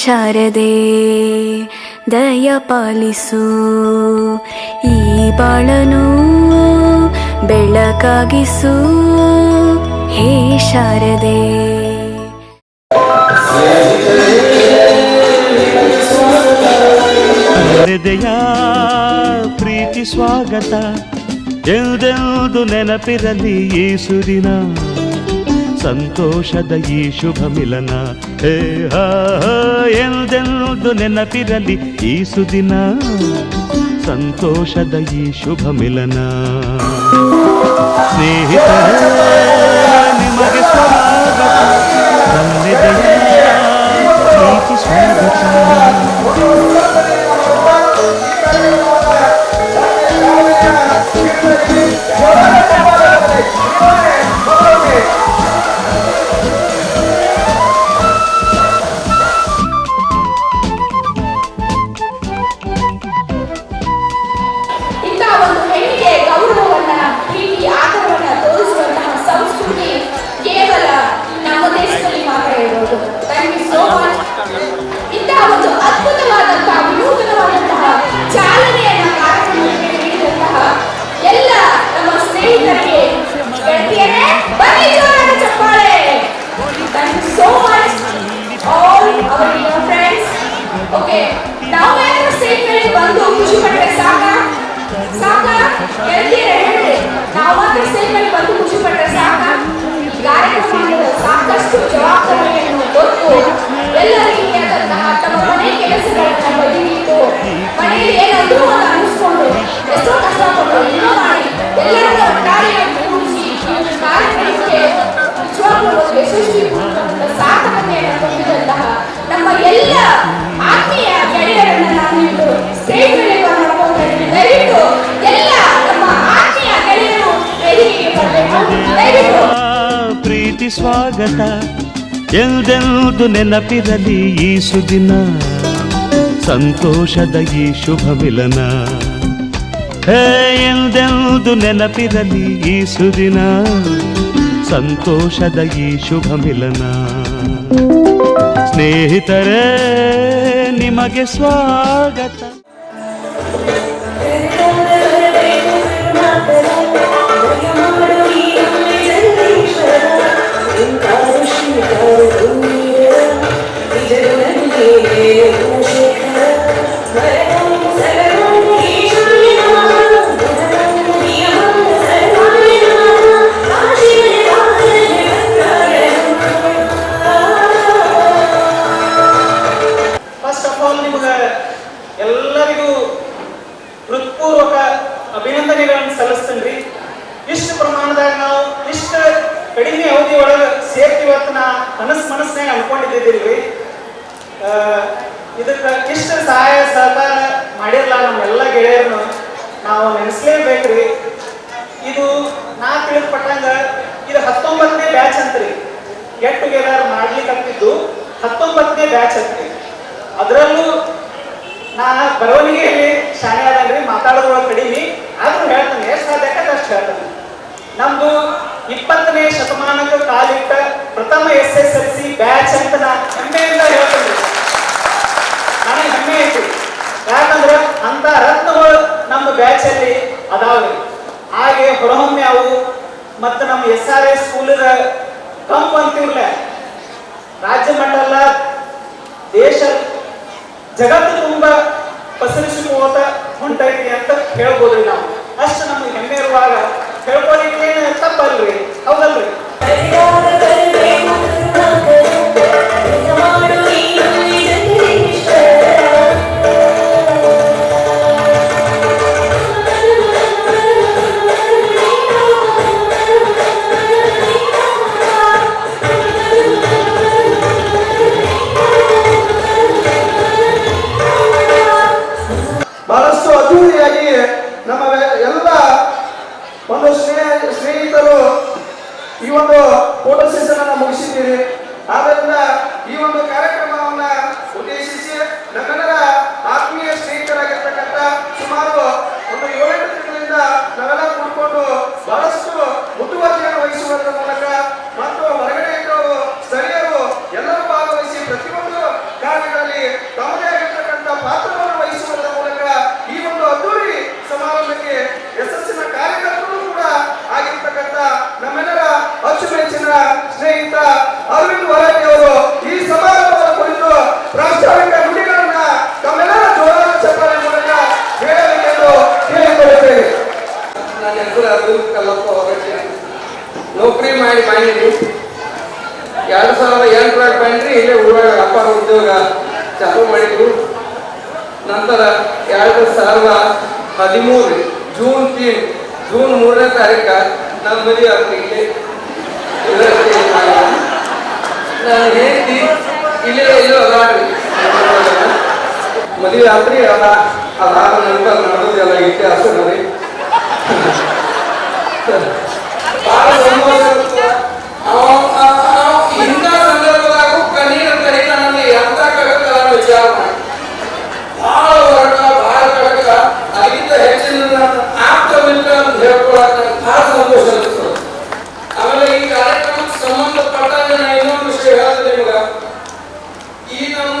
ಶಾರದೆ ದಯ ಪಾಲಿಸು ಈ ಬಾಳನು ಬೆಳಕಾಗಿಸು. ಹೇ ಶಾರದೆ. ಹೃದಯ, ಪ್ರೀತಿ, ಸ್ವಾಗತ. ಎಂದೆಂದು ನೆನಪಿರಲಿ ಈ ಸುದಿನ ಸಂತೋಷದ ಈ ಶುಭ ಮಿಲನ. ಹೇ ಎಂದೆಂದು ನೆನಪಿರಲಿ ಈ ಸುದಿನ ಸಂತೋಷದ ಈ ಶುಭ ಮಿಲನ ಸ್ನೇಹಿತರೇ ನಿಮಗೆ ಸ್ವಾಗತ ನನ್ನೆದೆಯ ಪ್ರೀತಿ ಸ್ವಾಗತ ಇಂತಹ ಪ್ರೀತಿ ಸ್ವಾಗತ. ಎಲ್ದೆಲ್ದು ನೆನಪಿರಲಿ ಈ ಸುದಿನ ಸಂತೋಷದ ಈ ಶುಭ ಮಿಲನ. ಹೇ ಎಲ್ದೆಲ್ದು ನೆನಪಿರಲಿ ಈ ಸುದಿನ ಸಂತೋಷದ ಈ ಶುಭ ಮಿಲನ. ಸ್ನೇಹಿತರೇ, ನಿಮಗೆ ಸ್ವಾಗತ. ಪ್ರಮಾಣದಾಗ ನಾವು ಇಷ್ಟ ಕಡಿಮೆ ಅವಧಿ ಒಳಗೆ ಸೇರ್ತೀವತ್ತ ನಾ ಮನಸ್ ಮನಸ್ಸಿನಾಗ ಅನ್ಕೊಂಡಿದ್ದಿದ್ದಿಲ್ರಿ ಇದಕ್ಕ ಇಷ್ಟು ಸಹಾಯ ಸಹಕಾರ ಮಾಡಿರಲ್ಲ ನಮ್ಮೆಲ್ಲ ಗೆಳೆಯರನ್ನು ನಾವು ನೆನೆಸ್ಲೇಬೇಕ್ರಿ. ಇದು ನಾ ತಿಳಿದ್ಪಟ್ಟಂಗ ಇದು ಹತ್ತೊಂಬತ್ತನೇ ಬ್ಯಾಚ್ ಅಂತ್ರಿ. ಗೆಟ್ ಟುಗೆದರ್ ಮಾಡ್ಲಿಕ್ಕೆ ಅಂತಿದ್ದು ಹತ್ತೊಂಬತ್ತನೇ ಬ್ಯಾಚ್ ಅಂತ್ರಿ. ಅದರಲ್ಲೂ ನಾ ಬರವಣಿಗೆಯಲ್ಲಿ ಶಾಲೆ ಆದಂಗ್ರಿ ಮಾತಾಡೋದ್ರೊಳಗೆ ಕಡಿಮೆ. ಆದ್ರೂ ಹೇಳ್ತಾನೆ, ಎಷ್ಟು ಸಾಧ್ಯ ಅಷ್ಟು ಹೇಳ್ತಾನೆ. ನಮ್ದು ಇಪ್ಪತ್ತನೇ ಶತಮಾನದ ಕಾಲಿಟ್ಟ ಪ್ರಥಮ S S L C batch ಅಂತ ನಾ ಹೆಮ್ಮೆಯಿಂದ ಹೇಳ್ತೇನೆ. ನನಗೆ ಹೆಮ್ಮೆ ಐತಿ. ಯಾಕಂದ್ರೆ ಅಂತ ರತ್ನಗಳು ನಮ್ಮ ಬ್ಯಾಚ್ ಅಲ್ಲಿ ಅದಾವ್ರಿ ಹಾಗೆ ಹೊರಹೊಮ್ಮೆ ಅವು ಮತ್ತು ನಮ್ಮ ಎಸ್ ಆರ್ ಎಸ್ ಸ್ಕೂಲದ ಕಂಪ್ ಅಂತಿರ್ಲ ರಾಜ್ಯ ಮಟ್ಟಲ್ಲ ದೇಶ, ಜಗತ್ತು ತುಂಬ ಪಸರಿಸಿಕೋತ ಹೊಂಟೈತಿ ಅಂತ ಹೇಳ್ಬೋದ್ರಿ ನಾವು. ಅಷ್ಟು ನಮ್ಗೆ ಹೆಮ್ಮೆ ಇರುವಾಗ Pero por el tema, está para ಈ ಒಂದು ಫೋಟೋ ಸೆಷನ್ ಅನ್ನ ಮುಗಿಸಿದ್ದೀರಿ. ಆದ್ದರಿಂದ ಈ ಒಂದು ಕಾರ್ಯಕ್ರಮವನ್ನ ಉದ್ದೇಶಿಸಿ ನಮ್ಮೆಲ್ಲರ ಆತ್ಮೀಯ ಸ್ನೇಹಿತರಾಗಿರ್ತಕ್ಕಂಥ ಸುಮಾರು ಒಂದು ಏಳೆಂಟು ತಿಂಗಳಿಂದ ನಾವೆಲ್ಲ ಕೂಡಿಕೊಂಡು ಬಹಳಷ್ಟು ಮುತುವರ್ಜಿಯನ್ನು ವಹಿಸುವುದರ ಮೂಲಕ ಮತ್ತು ಹೊರಗಡೆ ಇದ್ದವರು, ಸ್ಥಳೀಯರು ಎಲ್ಲರೂ ಭಾಗವಹಿಸಿ ಪ್ರತಿಯೊಂದು ಕಾರ್ಯಗಳಲ್ಲಿ ತಮ್ಮದೇ ಆಗಿರ್ತಕ್ಕಂಥ ಪಾತ್ರವನ್ನು ವಹಿಸುವುದರ ಮೂಲಕ ಈ ಒಂದು ಅದ್ದೂರಿ ಸಮಾರಂಭಕ್ಕೆ ಯಶಸ್ಸಿನ ಕಾರ್ಯಕರ್ತರು ಕೂಡ ಆಗಿರ್ತಕ್ಕಂಥ ನಮ್ಮೆಲ್ಲ ಬಂದ್ರಿ ಇಲ್ಲೇ ಊರಾಗ ವ್ಯಾಪಾರ ಉದ್ಯೋಗ ಚಾಲು ಮಾಡಿದ್ರು. ನಂತರ ಎರಡು ಸಾವಿರದ ಹದಿಮೂರು, ಜೂನ್ ತೀನ್, ಜೂನ್ ಮೂರನೇ ತಾರೀಕ ನಮ್ಮ ಮದುವೆ ನಾನು- ನಾನು ಹೇಳ್ತಿ, ಇಲ್ಲೇ ಎಲ್ಲೋ ಅದಾಡ್ರಿ ಮದುವೆ ಆತ್ರಿ ಅದ ಅದಾದ ನಂತರ ನಡೆದೆಲ್ಲ ಇತಿಹಾಸ ನೋಡಿ ಭಾಳ ಸಂತೋಷ. ನನ್ನ ಆಪ್ತ ಮಿತ್ರ ಅಂತ ಹೇಳ್ಕೊಳಕ್ ನನಗೆ ಭಾಳ ಸಂತೋಷ ಆಮೇಲೆ ಈ ಕಾರ್ಯಕ್ರಮಕ್ಕೆ ಸಂಬಂಧಪಟ್ಟಂಗೆ ನಾನು ಇನ್ನೊಂದು ವಿಷಯ ಹೇಳ್ತೀನಿ ನಿಮ್ಗೆ ಈ ನಮ್ಮ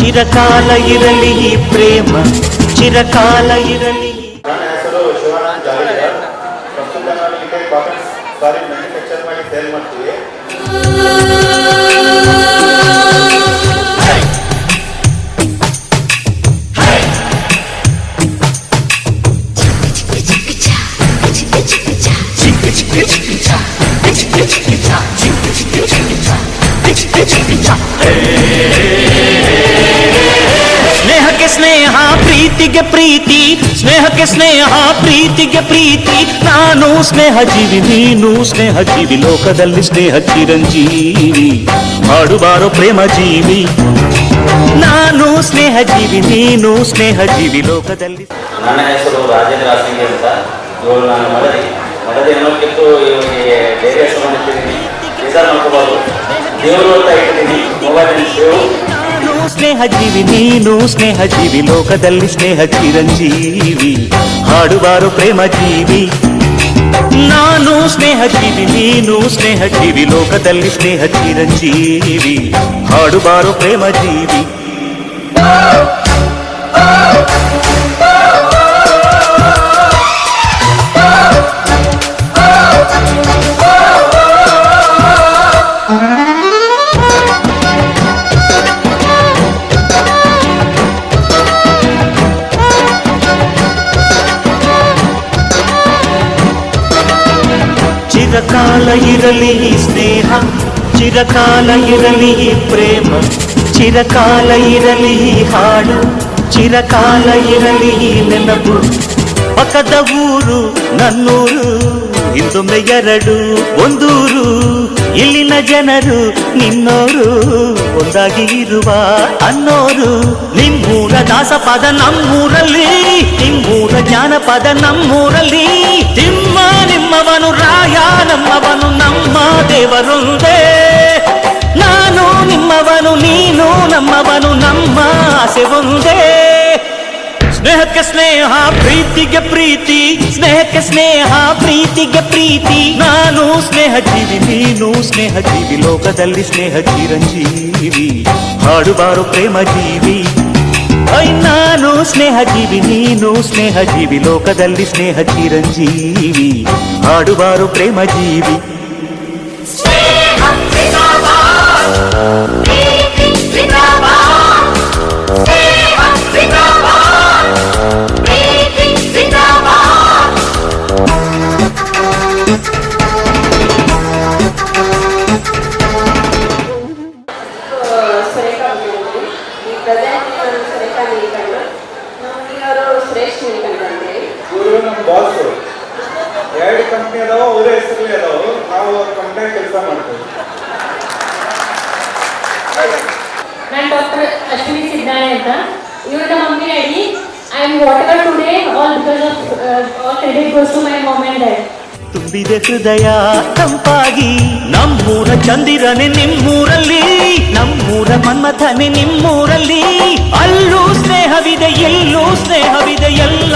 ಚಿರಕಾಲ ಇರಲಿ ಈ ಪ್ರೇಮ ಚಿರಕಾಲ ಇರಲಿ ಪ್ರೀತಿಗೆ ಪ್ರೀತಿ ಸ್ನೇಹಕ್ಕೆ ಸ್ನೇಹ ಪ್ರೀತಿಗೆ ಪ್ರೀತಿ ನಾನು ಸ್ನೇಹ ಜೀವಿ ನೀನು ಸ್ನೇಹ ಜೀವಿ ಲೋಕದಲ್ಲಿ ಸ್ನೇಹ ಚಿರಂಜೀವಿ ಹಾಡುಬಾರೋ ಪ್ರೇಮ ಜೀವಿ ನಾನು ಸ್ನೇಹ ಜೀವಿ ನೀನು ಸ್ನೇಹ ಜೀವಿ ಲೋಕದಲ್ಲಿ ನನ್ನ ಹೆಸರು ರಾಜೇಂದ್ರ ಹಾಸಿಂಗಿ ಅಂತ ಇವಳು ನನ್ನ ಮಡದಿ ಮಡದಿ ಅನ್ನೋಕ್ಕಿಂತ ಇವರಿಗೆ ಡೈರಿ ಹೆಸರು ಮಾಡಿಟ್ಟಿದ್ದೀನಿ ಬೇಜಾರು ಮಾಡ್ಕೋಬಾರ್ದು ದೇವರು ಅಂತ ಇಟ್ಟಿದ್ದೀನಿ ಮೊಬೈಲ್ ಸೇವ್ ನಾನು ಸ್ನೇಹ ಜೀವಿ ನೀನು ಸ್ನೇಹ ಜೀವಿ ಲೋಕದಲ್ಲಿ ಸ್ನೇಹ ಚಿರಂಜೀವಿ ಹಾಡುವಾರು ಪ್ರೇಮ ಜೀವಿ ನಾನು ಸ್ನೇಹ ಜೀವಿ ನೀನು ಸ್ನೇಹ ಜೀವಿ ಲೋಕದಲ್ಲಿ ಸ್ನೇಹ ಚಿರಂಜೀವಿ ಹಾಡುವಾರು ಪ್ರೇಮ ಜೀವಿ ಚಿರಕಾಲ ಇರಲಿ ಈ ಸ್ನೇಹ, ಚಿರಕಾಲ ಇರಲಿ ಈ ಪ್ರೇಮ, ಚಿರಕಾಲ ಇರಲಿ ಹಾಡು, ಚಿರಕಾಲ ಇರಲಿ ನೆನಪು. ಪಕ್ಕದ ಊರು, ನನ್ನೂರು ಹಿಂದೊಮ್ಮೆ ಎರಡು, ಒಂದೂರು. ಇಲ್ಲಿನ ಜನರು ನಿನ್ನೋರು, ಒಂದಾಗಿ ಇರುವ ಅನ್ನೋರು. ನಿಮ್ಮೂರ ದಾಸಪದ ನಮ್ಮೂರಲ್ಲಿ, ನಿಮ್ಮೂರ ಜ್ಞಾನಪದ ನಮ್ಮೂರಲ್ಲಿ ತಿಮ್ಮ ನಿಮ್ಮವನು ರಾಯ ನಮ್ಮವನು ನಮ್ಮ ದೇವರೊಂದೇ ನಾನು ನಿಮ್ಮವನು ನೀನು ನಮ್ಮವನು ನಮ್ಮ ಆಸೆ ಒಂದೇ ಸ್ನೇಹಕ್ಕೆ ಸ್ನೇಹ ಪ್ರೀತಿಗೆ ಪ್ರೀತಿ ಸ್ನೇಹಕ್ಕೆ ಸ್ನೇಹ ಪ್ರೀತಿಗೆ ಪ್ರೀತಿ ನಾನು ಸ್ನೇಹ ಜೀವಿ ನೀನು ಸ್ನೇಹ ಜೀವಿ ಲೋಕದಲ್ಲಿ ಸ್ನೇಹ ಚಿರಂಜೀವಿ ಹಾಡುಬಾರು ಪ್ರೇಮ ಜೀವಿ ಐ ನಾನು ಸ್ನೇಹ ಜೀವಿ ನೀನು ಸ್ನೇಹ ಜೀವಿ ಲೋಕದಲ್ಲಿ ಸ್ನೇಹ ಚಿರಂಜೀವಿ ಹಾಡುಬಾರು ಪ್ರೇಮ ಜೀವಿ ಕಂಪ್ನಿ ಅದಾವ ಅವರ ಹೆಸರಲ್ಲಿ ಅದಾವ ನಾವು ಅವ್ರ ಕಂಪ್ನಿ ಕೆಲಸ ಮಾಡ್ತೇವೆ. ನಾನು ಡಾಕ್ಟರ್ ಅಶ್ವಿನಿ ಸಿದ್ದಾಳೆ ಅಂತ. ಇವ್ರ ನಮ್ಮ mummy daddy I am whatever today all because of all credit goes to my mom and dad ತುಂಬಿದೆ ಹೃದಯ ತಂಪಾಗಿ. ನಮ್ಮೂರ ಚಂದಿರನೆ ನಿಮ್ಮೂರಲ್ಲಿ. ನಮ್ಮೂರ ಮನ್ಮಥನೆ ನಿಮ್ಮೂರಲ್ಲಿ. ಅಲ್ಲೂ ಸ್ನೇಹವಿದೆ ಎಲ್ಲೂ ಸ್ನೇಹವಿದೆ ಎಲ್ಲ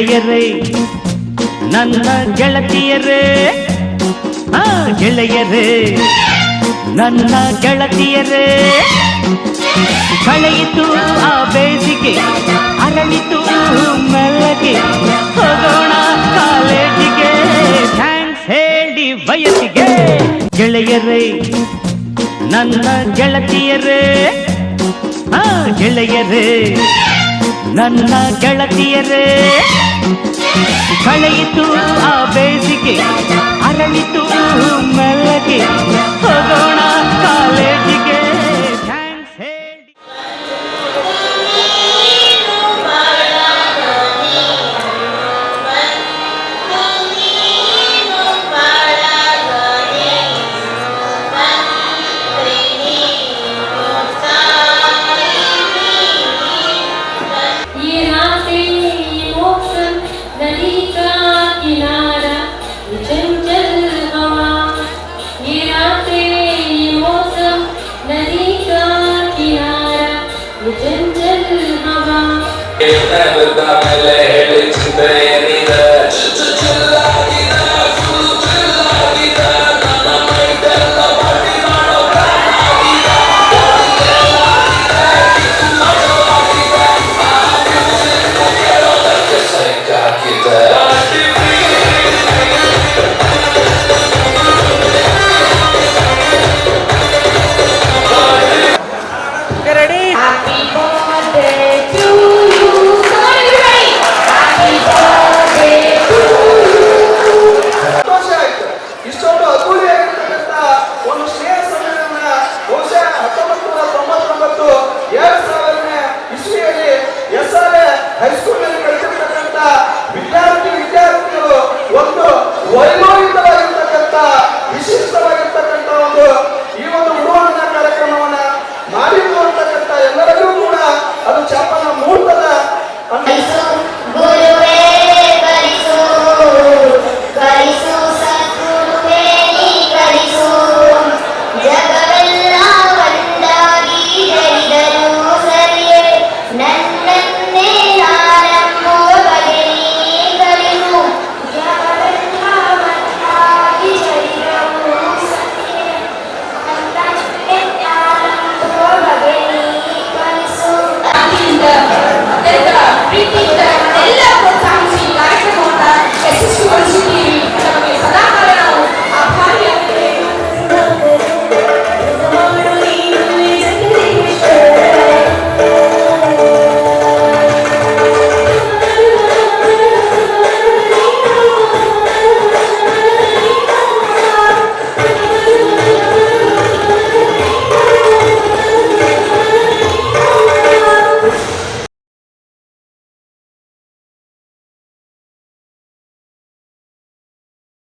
ಗೆಳೆಯರೇ ನನ್ನ ಗೆಳತಿಯರೇ ಆ ಗೆಳೆಯರೇ ನನ್ನ ಗೆಳತಿಯರೇ ಕಳೆಯಿತು ಆ ಬೇಸಿಗೆ ಅರಳಿತು ಮೆಲ್ಲಗೆ ಹೋಗೋಣ ಕಾಲೇಜಿಗೆ ಥ್ಯಾಂಕ್ಸ್ ಹೇಳಿ ವಯಸ್ಸಿಗೆ ಗೆಳೆಯರೇ ನನ್ನ ಗೆಳತಿಯರೇ ಆ ಗೆಳೆಯರೇ ನನ್ನ ಗೆಳತಿಯರೇ ಕಳೆಯಿತು ಆ ಬೇಸಿಗೆ ಅರಳಿತು ಮೆಲ್ಲಗೆ ಹೋಗೋಣ ಕಾಲೇಜಿಗೆ